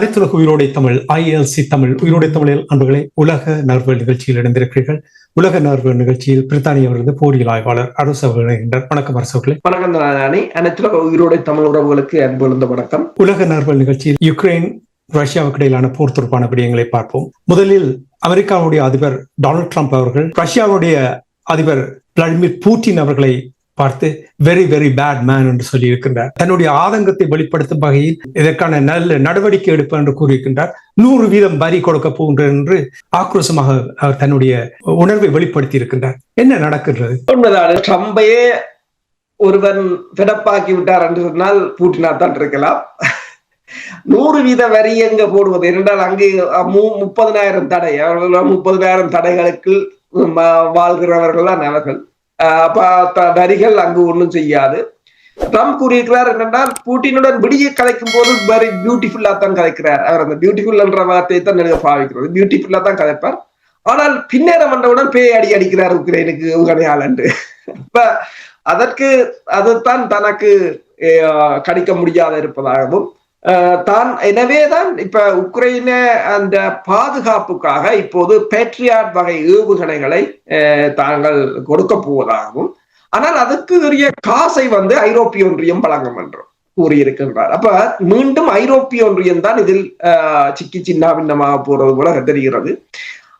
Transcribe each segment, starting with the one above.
அனைத்துலக உயிரோடை தமிழ் ஐஎல்சி தமிழ் உயிரோடை தமிழில் அன்புகளை உலக நர்வு நிகழ்ச்சியில் இணைந்திருக்கிறீர்கள். உலக நர்வு நிகழ்ச்சியில் பிரித்தானியவரது போரியல் ஆய்வாளர் அரசு அவர்கள் வணக்கம் அரசு அவர்களே. வணக்கம் நானி அனைத்துல உயிரோட தமிழ் உறவுகளுக்கு அன்பு வணக்கம். உலக நர்வு நிகழ்ச்சியில் யுக்ரைன் ரஷ்யாவுக்கு இடையிலான போர் தொடர்பான விடயங்களை பார்ப்போம். முதலில் அமெரிக்காவுடைய அதிபர் டொனால்ட் ட்ரம்ப் அவர்கள் ரஷ்யாவுடைய அதிபர் விளாடிமிர் பூட்டின் அவர்களை பார்த்து வெரி வெரி பேட் மேன் என்று சொல்லி இருக்கின்றார் தன்னுடைய ஆதங்கத்தை வெளிப்படுத்தும் வகையில் இதற்கான நல்ல நடவடிக்கை எடுப்பேன் என்று கூறியிருக்கின்றார். நூறு வீதம் வரி கொடுக்க போகின்றார் என்று ஆக்ரோஷமாக அவர் தன்னுடைய உணர்வை வெளிப்படுத்தி இருக்கின்றார் என்ன நடக்கின்றது? உண்மைதான் ட்ரம்பையே ஒருவன் பிறப்பாக்கி விட்டார் என்று சொன்னால் பூட்டினா தான் இருக்கலாம். நூறு வீத வரி எங்க போடுவது? என்றால் அங்கு மு- முப்பதினாயிரம் தடை. முப்பதனாயிரம் முப்பதினாயிரம் தடைகளுக்கு வாழ்கிறவர்கள் தான் அவர்கள். அப்ப வரிகள் அங்கு ஒன்றும் செய்யாது. ட்ரம்ப் கூறியிருக்கிறார் என்னென்றால் பூட்டினுடன் விடிய கலைக்கும் போது வெரி பியூட்டிஃபுல்லா தான் கலைக்கிறார். அவர் அந்த பியூட்டிஃபுல் என்ற வார்த்தையை தான் எனக்கு பாவிக்கிறது பியூட்டிஃபுல்லா தான் கலைப்பார். ஆனால் பின்னேற வந்தவுடன் பேய் அடி அடிக்கிறார் உக்ரைனுக்கு உகனையால் என்று இப்ப அதற்கு அதுதான் தனக்கு அஹ், கணிக்க முடியாத இருப்பதாகவும் தான் எனவேதான் இப்ப உக்ரைன அந்த பாதுகாப்புக்காக இப்போது பேட்ரியாட் வகை ஏவுகணைகளை அஹ், தாங்கள் கொடுக்க போவதாகவும் ஆனால் அதுக்கு உரிய காசை வந்து ஐரோப்பிய ஒன்றியம் வழங்கும் என்றும் கூறியிருக்கின்றார். அப்ப மீண்டும் ஐரோப்பிய ஒன்றியம் தான் இதில் சிக்கி சிக்கி சின்னாபின்னமாக போறது போல தெரிகிறது.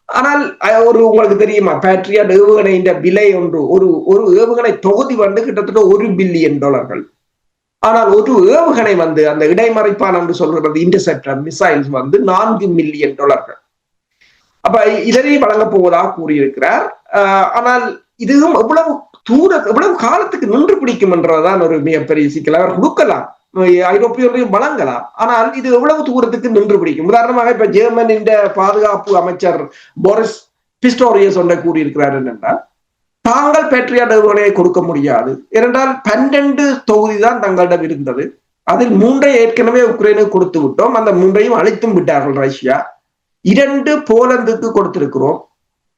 ஆனால் ஒரு உங்களுக்கு தெரியுமா? பேட்ரியாட் ஏவுகணையின் விலை ஒன்று ஒரு ஒரு ஏவுகணை தொகுதி வந்து கிட்டத்தட்ட ஒரு பில்லியன் டாலர்கள் ஆனால் ஒரு ஏவுகணை வந்து அந்த இடைமறைப்பான் என்று சொல்றது இன்டர்செப்டர் மிசைல்ஸ் வந்து நான்கு மில்லியன் டாலர்கள் அப்ப இதனை வழங்கப் போவதாக கூறியிருக்கிறார். ஆஹ் ஆனால் இதுவும் எவ்வளவு தூர எவ்வளவு காலத்துக்கு நின்று பிடிக்கும் என்றதான் ஒரு மிகப்பெரிய சிக்கல். அவர் கொடுக்கலாம். ஐரோப்பிய வழங்கலாம். ஆனால் இது எவ்வளவு தூரத்துக்கு நின்று பிடிக்கும்? உதாரணமாக இப்ப ஜெர்மனின் பாதுகாப்பு அமைச்சர் போரிஸ் பிஸ்டோரியஸ் ஒன்றை கூறியிருக்கிறார் என்னென்றால் தாங்கள் பேட்ரியாட் ஏவுகணையை கொடுக்க முடியாது. ஏனென்றால் பன்னெண்டு தொகுதி தான் தங்களிடம் இருந்தது. அதில் மூன்றை ஏற்கனவே உக்ரைனுக்கு கொடுத்து விட்டோம். அந்த மூன்றையும் அழித்தும் விட்டார்கள் ரஷ்யா. இரண்டு போலந்துக்கு கொடுத்திருக்கிறோம்.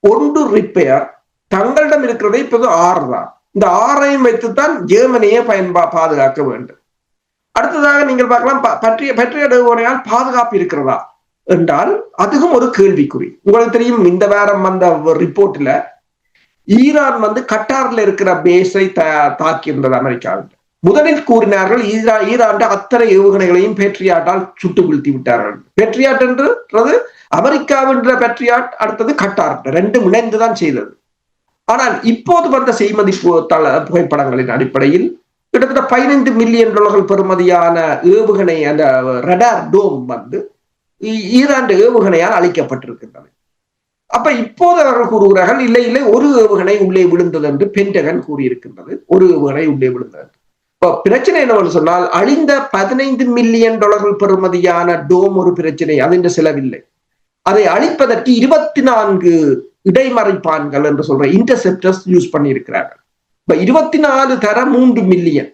ஒன்று ரிப்பேர் தங்களிடம் இருக்கிறது இப்போது ஆறு தான். இந்த ஆறையும் வைத்துத்தான் ஜெர்மனியை பயன்பா பாதுகாக்க வேண்டும். அடுத்ததாக நீங்கள் பார்க்கலாம் ப- பற்றிய பற்றிய ஏவுகணையால் பாதுகாப்பு இருக்கிறதா? என்றால் அதுவும் ஒரு கேள்விக்குறி. உங்களுக்கு தெரியும் இந்த வாரம் வந்த ரிப்போர்ட்ல ஈரான் வந்து கட்டார்ல இருக்கிற பேஸை தாக்கியிருந்தது அமெரிக்காவில் முதலில் கூறினார்கள் ஈரா ஈரான் அத்தனை ஏவுகணைகளையும் பேட்ரியாட்டால் சுட்டு வீழ்த்தி விட்டார்கள் பேட்ரியாட் என்றது அமெரிக்காவின்ற பேட்ரியாட் அடுத்தது கட்டார். ரெண்டும் இணைந்துதான் செய்தது. ஆனால் இப்போது வந்த செய்மதி புகைப்படங்களின் அடிப்படையில் கிட்டத்தட்ட பதினைந்து மில்லியன் டாலர்கள் பெறுமதியான ஏவுகணை அந்த ரடார் டோம் வந்து ஈ- ஈரான் ஏவுகணையால் அளிக்கப்பட்டிருக்கின்றன அப்ப இப்போது அவர்கள் கூறுகிறார்கள் இல்லை இல்லை ஒரு ஏவுகணை உள்ளே விழுந்தது என்று பென்டகன் கூறியிருக்கின்றது. ஒரு ஏவுகணை உள்ளே விழுந்தது. இப்போ பிரச்சனை என்னவென்று சொன்னால் அழிந்த பதினைந்து மில்லியன் டாலர்கள் பெறுமதியான டோம் ஒரு பிரச்சனை அதின்ற செலவில்லை அதை அழிப்பதற்கு இருபத்தி நான்கு இடைமறைப்பான்கள் என்று சொல்ற இன்டர்செப்டர்ஸ் யூஸ் பண்ணியிருக்கிறார்கள். இப்ப இருபத்தி நாலு தர மூன்று மில்லியன்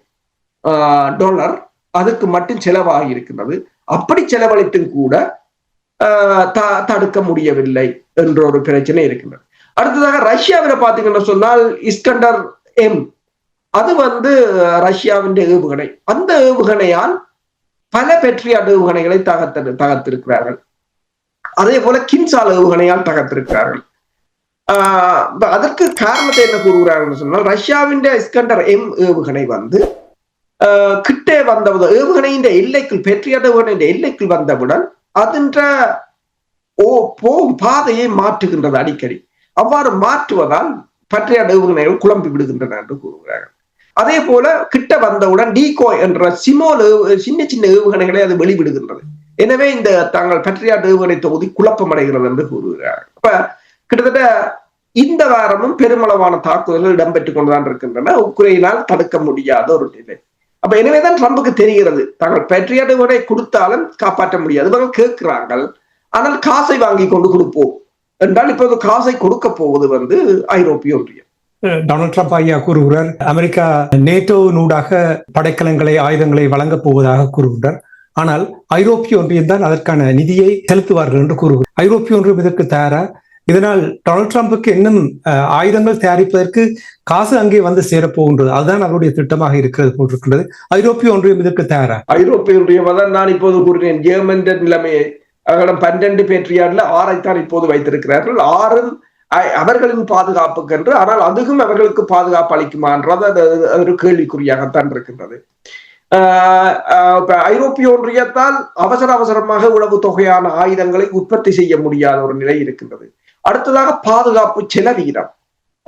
டாலர் அதுக்கு மட்டும் செலவாகி இருக்கின்றது அப்படி செலவழித்தும் கூட தடுக்க முடியவில்லை என்ற ஒரு பிரச்சனை இருக்கின்றது. அடுத்ததாக ரஷ்யாவில் பார்த்தீங்கன்னா சொன்னால் இஸ்கண்டர் எம் அது வந்து ரஷ்யாவின் ஏவுகணை. அந்த ஏவுகணையால் பல பெட்ரியாட் ஏவுகணைகளை தகர்த்து தகர்த்திருக்கிறார்கள். அதே போல கின்சால் ஏவுகணையால் தகர்த்திருக்கிறார்கள். ஆஹ் அதற்கு காரணத்தை என்ன கூறுகிறார்கள் சொன்னால் ரஷ்யாவின் இஸ்கண்டர் எம் ஏவுகணை வந்து ஆஹ் கிட்டே வந்தவுடன் ஏவுகணையின் எல்லைக்குள் பெட்ரியாட் ஏவுகணையின் எல்லைக்குள் வந்தவுடன் அதன்ற ஓ போகும் பாதையை மாற்றுகின்றது அடிக்கடி. அவ்வாறு மாற்றுவதால் பற்றிய ஏவுகணைகள் குழம்பி விடுகின்றன என்று கூறுகிறார்கள். அதே போல கிட்ட வந்தவுடன் டீகோ என்ற சிமோல் சின்ன சின்ன ஏவுகணைகளை அது வெளிவிடுகின்றது. எனவே இந்த தாங்கள் பற்றியாட் ஏவுகணை தொகுதி குழப்பமடைகிறது என்று கூறுகிறார் அப்ப கிட்டத்தட்ட இந்த வாரமும் பெருமளவான தாக்குதல்கள் இடம்பெற்றுக் கொண்டுதான் இருக்கின்றன. உக்ரைனால் தடுக்க முடியாத ஒரு நிலை. அப்ப எனவேதான் ட்ரம்புக்கு தெரிகிறது. தாங்கள் பேட்ரியாட் கொடுத்தாலும் காப்பாற்ற முடியாது. இவர்கள் கேட்கிறார்கள் ஆனால் காசை வாங்கி கொண்டு கொடுப்போம். என்றால் இப்போது காசை கொடுக்க போவது வந்து ஐரோப்பிய ஒன்றியம். டொனால்ட் ட்ரம்ப் ஐயா கூறுகிறார் அமெரிக்கா நேட்டோ நூடாக படைக்கலங்களை ஆயுதங்களை வழங்கப் போவதாக கூறுகிறார் ஆனால் ஐரோப்பிய ஒன்றியம் தான் அதற்கான நிதியை செலுத்துவார்கள் என்று கூறுகிறார். ஐரோப்பிய ஒன்றியம் இதற்கு தயாரா? இதனால் டொனால்ட் ட்ரம்புக்கு இன்னும் ஆயுதங்கள் தயாரிப்பதற்கு காசு அங்கே வந்து சேரப்போகின்றது. அதுதான் அவருடைய திட்டமாக இருக்கிறது போட்டிருக்கின்றது. ஐரோப்பிய ஒன்றியம் இதற்கு தயாரா? ஐரோப்பிய ஒன்றியம் நான் இப்போது கூறினேன் ஜெர்மன் நிலைமையை. அவர்களிடம் பன்னெண்டு பேட்ரியாட்ல ஆறைத்தான் இப்போது வைத்திருக்கிறார்கள். ஆறும் அவர்களின் பாதுகாப்புக்கு என்று ஆனால் அதுவும் அவர்களுக்கு பாதுகாப்பு அளிக்குமான்றது அது அது- ஒரு கேள்விக்குறியாகத்தான் இருக்கின்றது. ஆஹ் ஆஹ் ஐரோப்பிய ஒன்றியத்தால் அவசர அவசரமாக உளவு தொகையான ஆயுதங்களை உற்பத்தி செய்ய முடியாத ஒரு நிலை இருக்கின்றது. அடுத்ததாக பாதுகாப்பு செலவீனம்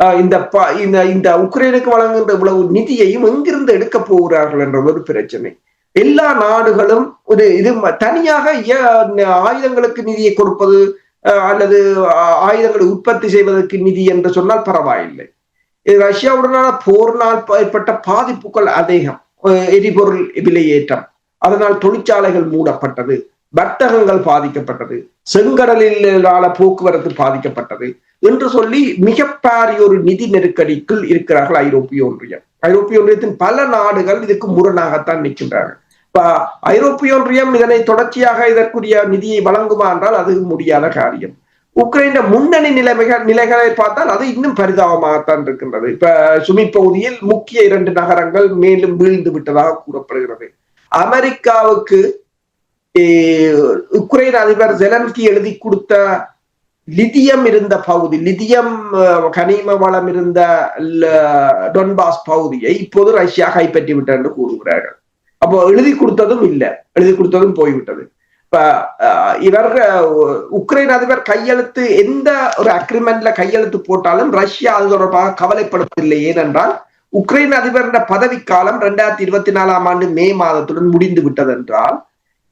ஆஹ் இந்த ப- இந்த இந்த உக்ரைனுக்கு வழங்குகின்ற இவ்வளவு நிதியையும் எங்கிருந்து எடுக்க போகிறார்கள் என்ற ஒரு பிரச்சனை. எல்லா நாடுகளும் ஒரு இது தனியாக ஏ- ஆயுதங்களுக்கு நிதியை கொடுப்பது அஹ், அல்லது ஆயுதங்களை உற்பத்தி செய்வதற்கு நிதி என்று சொன்னால் பரவாயில்லை. இது ரஷ்யாவுடனான போரினால் ஏற்பட்ட பாதிப்புகள் அதிகம். எரிபொருள் விலையேற்றம். அதனால் தொழிற்சாலைகள் மூடப்பட்டது. வர்த்தகங்கள் பாதிக்கப்பட்டது செங்கடலிலான போக்குவரத்து பாதிக்கப்பட்டது என்று சொல்லி மிகப்பாரிய ஒரு நிதி நெருக்கடிக்குள் இருக்கிறார்கள் ஐரோப்பிய ஒன்றியம். ஐரோப்பிய ஒன்றியத்தின் பல நாடுகள் இதுக்கு முரணாகத்தான் நிற்கின்றார்கள். இப்ப ஐரோப்பிய ஒன்றியம் இதனை தொடர்ச்சியாக இதற்குரிய நிதியை வழங்குமா என்றால் அது முடியாத காரியம். உக்ரைன முன்னணி நிலைமைகள் நிலைகளை பார்த்தால் அது இன்னும் பரிதாபமாகத்தான் இருக்கின்றது. இப்ப சுமி பகுதியில் முக்கிய இரண்டு நகரங்கள் மேலும் வீழ்ந்து விட்டதாக கூறப்படுகிறது. அமெரிக்காவுக்கு உக்ரைன் அதிபர் ஜெலன்ஸ்கி எழுதி கொடுத்த லிதியம் இருந்த பகுதி லிதியம் கனிம வளம் இருந்த டொன்பாஸ் பகுதியை இப்போது ரஷ்யா கைப்பற்றி விட்டது என்று கூறுகிறார்கள். அப்போ எழுதி கொடுத்ததும் இல்லை. எழுதி கொடுத்ததும் போய்விட்டது. இப்ப இவர் உக்ரைன் அதிபர் கையெழுத்து எந்த ஒரு அக்ரிமெண்ட்ல கையெழுத்து போட்டாலும் ரஷ்யா அது தொடர்பாக கவலைப்படுவதில்லை. ஏனென்றால் உக்ரைன் அதிபர் பதவிக்காலம் இரண்டாயிரத்தி இருபத்தி நாலாம் ஆண்டு மே மாதத்துடன் முடிந்து விட்டது என்றால்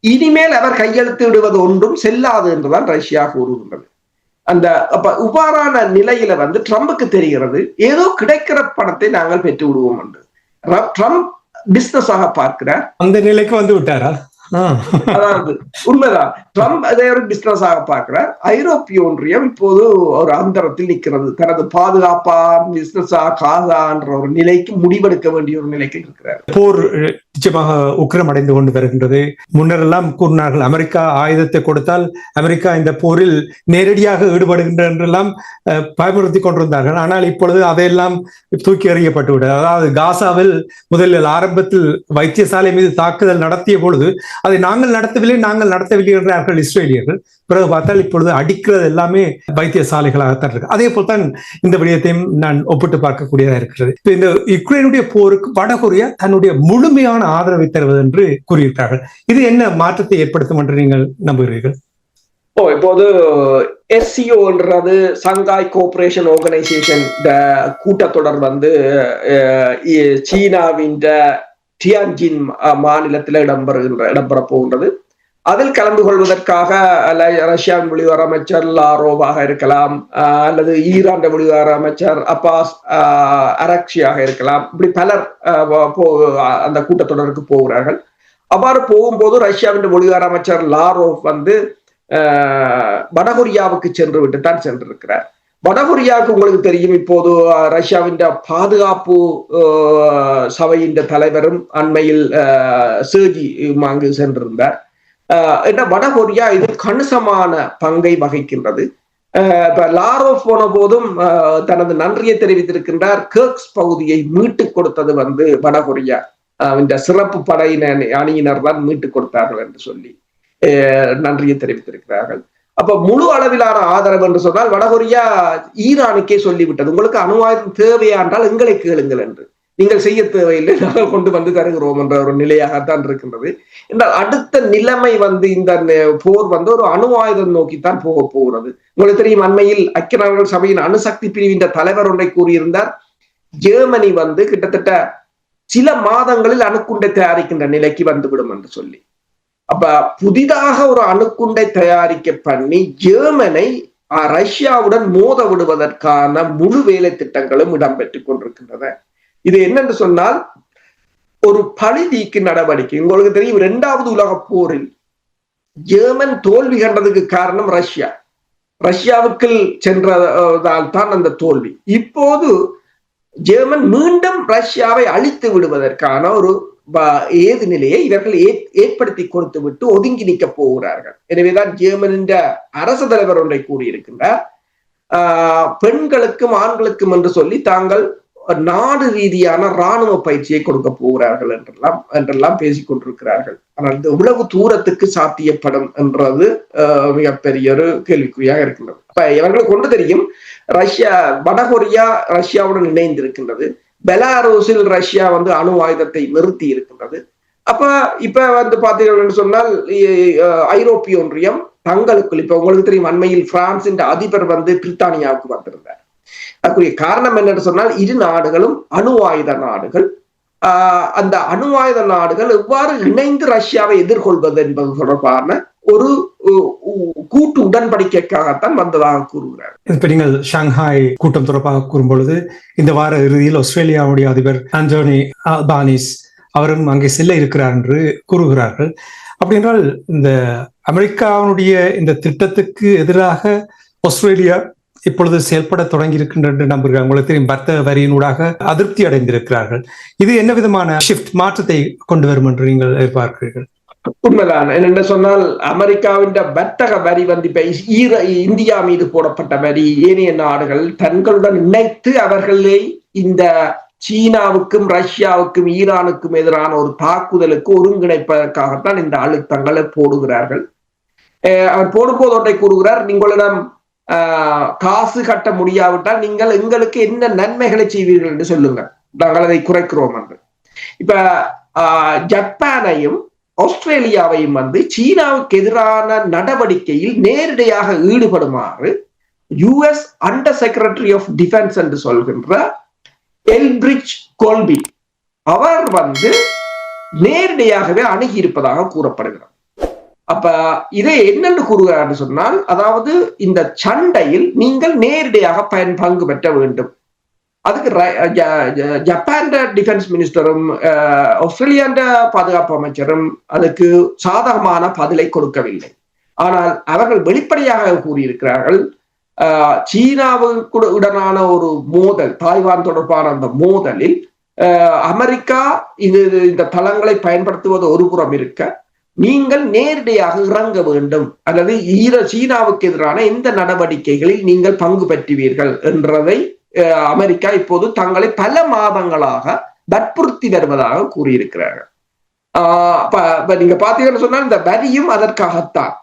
இனிமேல் அவர் கையெழுத்து விடுவது ஒன்றும் செல்லாது என்றுதான் ரஷ்யா கூறுகின்றது. அந்த அப்ப இவ்வாறான நிலையில வந்து ட்ரம்புக்கு தெரிகிறது ஏதோ கிடைக்கிற பணத்தை நாங்கள் பெற்று விடுவோம் என்று ட்ரம்ப் பிசினஸ் ஆக பார்க்கிறார். அந்த நிலைக்கு வந்து விட்டாரா? அதாவது உண்மைதான். ட்ரம்ப் அதை ஒரு பிசினஸ் ஆக பார்க்கிறார். ஐரோப்பிய ஒன்றியம் இப்போது ஒரு அந்தரத்தில் நிற்கிறது. தனது பாதுகாப்பா பிசினஸா காசான்ற ஒரு நிலைக்கு முடிவெடுக்க வேண்டிய ஒரு நிலைக்கு இருக்கிறார். போர் நிச்சயமாக உக்கிரம் அடைந்து கொண்டு வருகின்றது. முன்னரெல்லாம் கூறினார்கள் அமெரிக்கா ஆயுதத்தை கொடுத்தால் அமெரிக்கா இந்த போரில் நேரடியாக ஈடுபடுகின்ற என்றெல்லாம் பயமுறுத்தி கொண்டிருந்தார்கள். ஆனால் இப்பொழுது அதையெல்லாம் தூக்கி எறியப்பட்டு விட்டது அதாவது காசாவில் முதலில் ஆரம்பத்தில் வைத்தியசாலை மீது தாக்குதல் நடத்திய பொழுது அதை நாங்கள் நடத்தவில்லை நாங்கள் நடத்தவில்லை என்றார்கள் இஸ்ரேலியர்கள் பிறகு பார்த்தால் இப்பொழுது அடிக்கிறது எல்லாமே வைத்தியசாலைகளாகத்தான் இருக்கு. அதே போல் தான் இந்த விடயத்தையும் நான் ஒப்பிட்டு பார்க்கக்கூடியதா இருக்கிறது. இப்போ இந்த யுக்ரைனுடைய போருக்கு வடகொரியா தன்னுடைய முழுமையான ஆதரவை தருவது என்று கூறியிருக்கிறார்கள். இது என்ன மாற்றத்தை ஏற்படுத்தும் என்று நீங்கள் நம்புகிறீர்கள்? ஓ இப்போது எஸ்சிஓன்றது சங்காய் கோஆபரேஷன் ஆர்கனைசேஷன் கூட்டத்தொடர் வந்து சீனாவின் டியான்ஜின் மாநிலத்தில் இடம்பெறுகின்ற இடம்பெற போகின்றது அதில் கலந்து கொள்வதற்காக அல்ல- ரஷ்யாவின் வெளியுறவு அமைச்சர் லாரோவாக இருக்கலாம் அல்லது ஈரான் வெளியுறவு அமைச்சர் அப்பாஸ் அரக்ஷியாக இருக்கலாம். இப்படி பலர் போ- அந்த கூட்டத்தொடருக்கு போகிறார்கள். அவ்வாறு போகும்போது ரஷ்யாவின் வெளியுறவு அமைச்சர் லாரோவ் வந்து வடகொரியாவுக்கு சென்று விட்டு தான் சென்றிருக்கிறார். வடகொரியாவுக்கு உங்களுக்கு தெரியும் இப்போது ரஷ்யாவின் பாதுகாப்பு சபையின் தலைவரும் அண்மையில் சேஜி அங்கு சென்றிருந்தார். என்ன வடகொரியா இது கணிசமான பங்கை வகிக்கின்றது. அஹ், இப்ப லாரோ போன போதும் அஹ், தனது நன்றியை தெரிவித்திருக்கின்றார். கேர்க்ஸ் பகுதியை மீட்டுக் கொடுத்தது வந்து வடகொரியா. அஹ், இந்த சிறப்பு படையின அணியினர் தான் மீட்டுக் கொடுத்தார்கள் என்று சொல்லி அஹ், நன்றியை தெரிவித்திருக்கிறார்கள். அப்ப முழு அளவிலான ஆதரவு என்று சொன்னால் வடகொரியா ஈரானுக்கே சொல்லிவிட்டது. உங்களுக்கு அணு ஆயுதம் தேவையா என்றால் எங்களை கேளுங்கள் என்று. நீங்கள் செய்ய தேவையில்லை நாங்கள் கொண்டு வந்து தருகிறோம் என்ற ஒரு நிலையாகத்தான் இருக்கின்றது. என்றால் அடுத்த நிலைமை வந்து இந்த போர் வந்து ஒரு அணு ஆயுதம் நோக்கித்தான் போக போகிறது. உங்களுக்கு தெரியும் அண்மையில் ஐக்கிய நாடுகள் சபையின் அணுசக்தி பிரிவின் தலைவர் ஒன்றை கூறியிருந்தார். ஜெர்மனி வந்து கிட்டத்தட்ட சில மாதங்களில் அணுக்குண்டை தயாரிக்கின்ற நிலைக்கு வந்துவிடும் என்று சொல்லி. அப்ப புதிதாக ஒரு அணுக்குண்டை தயாரிக்க பண்ணி ஜெர்மனை ரஷ்யாவுடன் மோத விடுவதற்கான முழு வேலை திட்டங்களும் இடம்பெற்றுக் கொண்டிருக்கின்றன. இது என்னென்று சொன்னால் ஒரு பழி நீக்கு நடவடிக்கை. உங்களுக்கு தெரியும் இரண்டாவது உலகப் போரில் ஜெர்மன் தோல்வி கண்டதுக்கு காரணம் ரஷ்யா. ரஷ்யாவுக்குள் சென்றதால் தான் அந்த தோல்வி. இப்போது ஜெர்மன் மீண்டும் ரஷ்யாவை அழித்து விடுவதற்கான ஒரு ஏது நிலையை இவர்கள் ஏற்படுத்தி கொடுத்து விட்டு ஒதுங்கி நிற்க போகிறார்கள். எனவேதான் ஜெர்மனின் அரசு தலைவர் ஒன்றை கூறியிருக்கின்றார். ஆஹ் பெண்களுக்கும் ஆண்களுக்கும் என்று சொல்லி தாங்கள் நாடு ரீதியான ராணுவ பயிற்சியை கொடுக்க போகிறார்கள் என்றெல்லாம் என்றெல்லாம் பேசிக் கொண்டிருக்கிறார்கள். ஆனால் இது உழவு தூரத்துக்கு சாத்தியப்படும் என்றது ஆஹ் மிகப்பெரிய ஒரு கேள்விக்குறியாக இருக்கின்றது. அப்ப இவர்களுக்கு கொண்டு தெரியும் ரஷ்யா வடகொரியா ரஷ்யாவுடன் இணைந்திருக்கின்றது. பெலாரூஸில் ரஷ்யா வந்து அணு ஆயுதத்தை நிறுத்தி இருக்கின்றது. அப்ப இப்ப வந்து பாத்தீங்கன்னு சொன்னால் ஐரோப்பிய ஒன்றியம் தங்களுக்குள் இப்ப உங்களுக்கு தெரியும் அண்மையில் பிரான்சின் அதிபர் வந்து பிரித்தானியாவுக்கு வந்திருந்தார். அதுக்குரிய காரணம் என்னன்னு சொன்னால் இரு நாடுகளும் அணு ஆயுத நாடுகள். ஆஹ் அந்த அணு ஆயுத நாடுகள் எவ்வாறு இணைந்து ரஷ்யாவை எதிர்கொள்வது என்பது தொடர்பான ஒரு கூட்டு உடன்படிக்கைக்காகத்தான் வந்ததாக கூறுகிறார். இப்ப நீங்கள் ஷாங்காய் கூட்டம் தொடர்பாக கூறும்பொழுது இந்த வார இறுதியில் ஆஸ்திரேலியாவுடைய அதிபர் ஆண்டோனி அல்பானிஸ் அவரும் அங்கே செல்ல இருக்கிறார் என்று கூறுகிறார்கள். அப்படி என்றால் இந்த அமெரிக்காவுடைய இந்த திட்டத்துக்கு எதிராக ஆஸ்திரேலியா இப்பொழுது செயல்பட தொடங்கி இருக்கின்ற என்று நம்புகிறார் உங்களுக்கு தெரியும் வர்த்தக வரியினூடாக அதிருப்தி அடைந்திருக்கிறார்கள். இது என்ன விதமான ஷிஃப்ட் மாற்றத்தை கொண்டு வரும் என்று நீங்கள் எதிர்பார்க்கிறீர்கள்? உண்மைதான். என்னென்ன சொன்னால் அமெரிக்காவின் வர்த்தக வரி வந்து இப்ப ஈர இந்தியா மீது போடப்பட்ட வரி ஏனைய நாடுகள் தங்களுடன் இணைத்து அவர்களை இந்த சீனாவுக்கும் ரஷ்யாவுக்கும் ஈரானுக்கும் எதிரான ஒரு தாக்குதலுக்கு ஒருங்கிணைப்பதற்காகத்தான் இந்த அழுத்தங்களை போடுகிறார்கள். அவர் போடும்போது ஒன்றை கூறுகிறார் உங்களிடம் ஆஹ், காசு கட்ட முடியாவிட்டால் நீங்கள் எங்களுக்கு என்ன நன்மைகளை செய்வீர்கள்? என்று சொல்லுங்கள். நாங்கள் அதை குறைக்கிறோம் என்று. இப்ப ஆஹ், ஜப்பானையும் ஆஸ்திரேலியாவையும் வந்து சீனாவுக்கு எதிரான நடவடிக்கையில் நேரடியாக ஈடுபடுமாறு US under secretary of defence என்று சொல்கின்ற எல்பிரிட்ஜ் கோல்பி அவர் வந்து நேரடியாகவே அணுகி இருப்பதாக கூறப்படுகிறார் அப்ப இதை என்னென்று கூறுகிறார் சொன்னால் அதாவது இந்த சண்டையில் நீங்கள் நேரடியாக பயன் பங்கு பெற்ற வேண்டும். அதுக்கு ஜப்பான் டிஃபென்ஸ் மினிஸ்டரும் அஹ், ஆஸ்திரேலியான் பாதுகாப்பு அமைச்சரும் அதுக்கு சாதகமான பதிலை கொடுக்கவில்லை. ஆனால் அவர்கள் வெளிப்படையாக கூறியிருக்கிறார்கள் அஹ், சீனாவுக்கு உடனான ஒரு மோதல் தாய்வான் தொடர்பான அந்த மோதலில் அஹ், அமெரிக்கா இது இந்த தளங்களை பயன்படுத்துவது ஒரு புறம் இருக்க நீங்கள் நேரடியாக இறங்க வேண்டும் அல்லது ஈர சீனாவுக்கு எதிரான இந்த நடவடிக்கைகளில் நீங்கள் பங்கு பெற்றுவீர்கள் என்றதை அமெரிக்கா இப்போது தங்களை பல மாதங்களாக வற்புறுத்தி வருவதாக கூறியிருக்கிறார்கள். ஆஹ் நீங்க பாத்தீங்கன்னு சொன்னால் இந்த வரியும் அதற்காகத்தான்.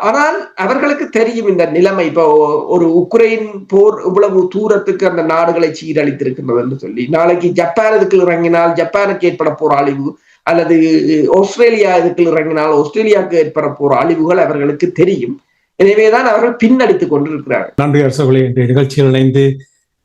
ஆனால் அவர்களுக்கு தெரியும் இந்த நிலைமை. இப்போ ஒரு உக்ரைன் போர் இவ்வளவு தூரத்துக்கு அந்த நாடுகளை சீரழித்திருக்கின்றது என்று சொல்லி. நாளைக்கு ஜப்பான் இதுக்கு இறங்கினால் ஜப்பானுக்கு ஏற்பட போற அழிவு அல்லது ஆஸ்திரேலியா இதுக்கு இறங்கினால் ஆஸ்திரேலியாவுக்கு ஏற்பட போற அழிவுகள் அவர்களுக்கு தெரியும். எனவேதான் அவர்கள் பின்னடித்துக் கொண்டிருக்கிறார்கள். நன்றி அரசு இன்றைய நிகழ்ச்சியில் இணைந்து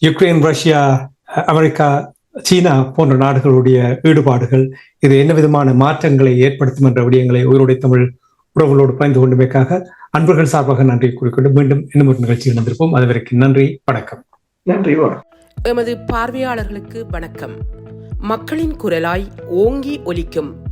யுக்ரைன் ரஷ்யா அமெரிக்கா சீனா போன்ற நாடுகளுடைய ஈடுபாடுகள் இது என்ன விதமான மாற்றங்களை ஏற்படுத்தும் என்ற விடயங்களை உயிரோடை தமிழ் உறவுகளோடு பகிர்ந்து கொண்டமைக்காக அன்பர்கள் சார்பாக நன்றி கூறிக்கொண்டு மீண்டும் இன்னும் ஒரு நிகழ்ச்சியில் இணைந்திருப்போம் அதுவரைக்கும் நன்றி வணக்கம். நன்றி வணக்கம். எமது பார்வையாளர்களுக்கு வணக்கம். மக்களின் குரலாய் ஓங்கி ஒலிக்கும்